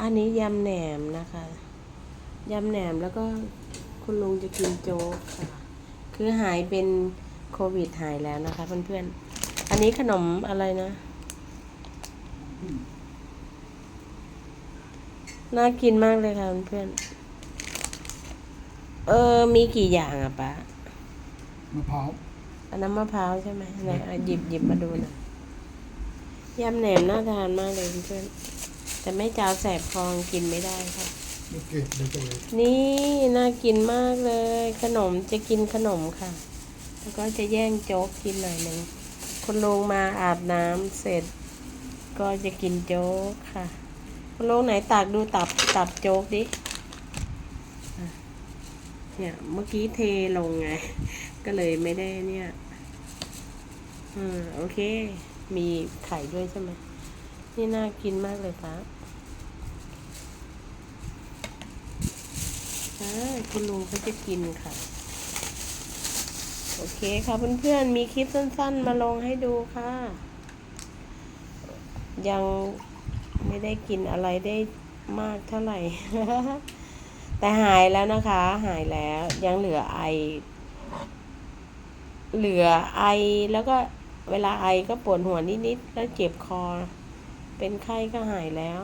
อันนี้ยำแหนมนะคะ ยำแหนมแล้วก็คุณลุงจะกินโจ๊กค่ะ คือหายเป็นโควิดหายแล้วนะคะ เพื่อนๆ อันนี้ขนมอะไรนะ น่ากินมากเลยค่ะเพื่อนๆ เออ มีกี่อย่างอะป้ามะพร้าวอันน้ำมะพร้าวใช่ไหมไหนเอาหยิบหยิบมาดูหน่อยยำแหนมน่าทานมากเลยเพื่อนๆ แต่ไม่จ้าวแสบคองกินไม่ได้ค่ะลูกเกดเลยเลยนี่น่ากินมากเลย ขนมจะกินขนมค่ะ แล้วก็จะแย่งโจ๊กกินหน่อยหนึ่งคุณลุงมาอาบน้ำเสร็จ ก็จะกินโจ๊กค่ะคุณลุงไหนตักดูตับตับโจ๊กดิอะเนี่ยเมื่อกี้เทลงไง ก็เลยไม่ได้เนี่ย อืมโอเค มีไข่ด้วยใช่ไหม นี่น่ากินมากเลยครับคุณลุงเขาจะกินค่ะ โอเคค่ะเพื่อนๆ มีคลิปสั้น ๆ มาลงให้ดูค่ะ ยังไม่ได้กินอะไรได้มากเท่าไหร่ แต่หายแล้วนะคะ หายแล้วยังเหลือไอ เหลือไอแล้วก็เวลาไอก็ปวดหัวนิด ๆ แล้วเจ็บคอ เป็นไข้ก็หายแล้ว